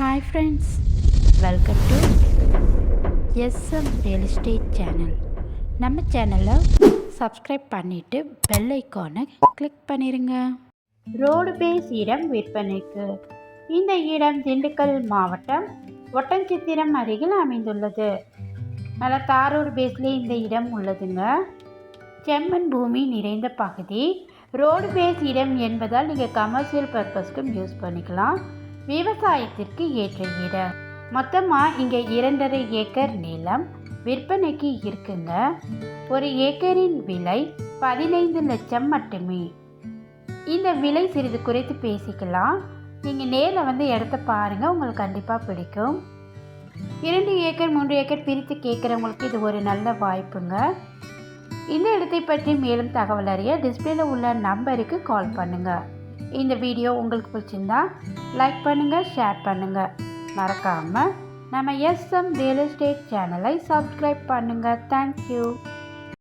Hi friends welcome to SM real estate channel நம்ம சேனலை subscribe பண்ணிவிட்டு பெல் ஐக்கானை கிளிக் பண்ணிடுங்க ரோடு பேஸ் இடம் விற்பனைக்கு. இந்த இடம் திண்டுக்கல் மாவட்டம் ஒட்டன்சித்திரம் அருகில் அமைந்துள்ளது. நல்ல தாரூர் பேஸ்லேயே இந்த இடம் உள்ளதுங்க. செம்மண் பூமி நிறைந்த பகுதி. ரோடு பேஸ் இடம் என்பதால் நீங்கள் கமர்ஷியல் பர்பஸ்க்கும் யூஸ் பண்ணிக்கலாம். விவசாயத்திற்கு ஏற்ற இடம். மொத்தமாக இங்கே இரண்டரை ஏக்கர் நிலம் விற்பனைக்கு இருக்குங்க. ஒரு ஏக்கரின் விலை பதினைந்து லட்சம் மட்டுமே. இந்த விலை சிறிது குறைத்து பேசிக்கலாம். நீங்கள் நேரில் வந்து இடத்த பாருங்கள் உங்களுக்கு கண்டிப்பாக பிடிக்கும். இரண்டு ஏக்கர் மூன்று ஏக்கர் பிரித்து கேட்குறவங்களுக்கு இது ஒரு நல்ல வாய்ப்புங்க. இந்த இடத்தை பற்றி மேலும் தகவல் அறிய டிஸ்பிளேல உள்ள நம்பருக்கு கால் பண்ணுங்கள் இந்த வீடியோ உங்களுக்கு பிடிச்சிருந்தா லைக் பண்ணுங்கள் ஷேர் பண்ணுங்கள் மறக்காமல் நம்ம எஸ்எம் ரியல் எஸ்டேட் சேனலை சப்ஸ்கிரைப் பண்ணுங்கள் தேங்க்யூ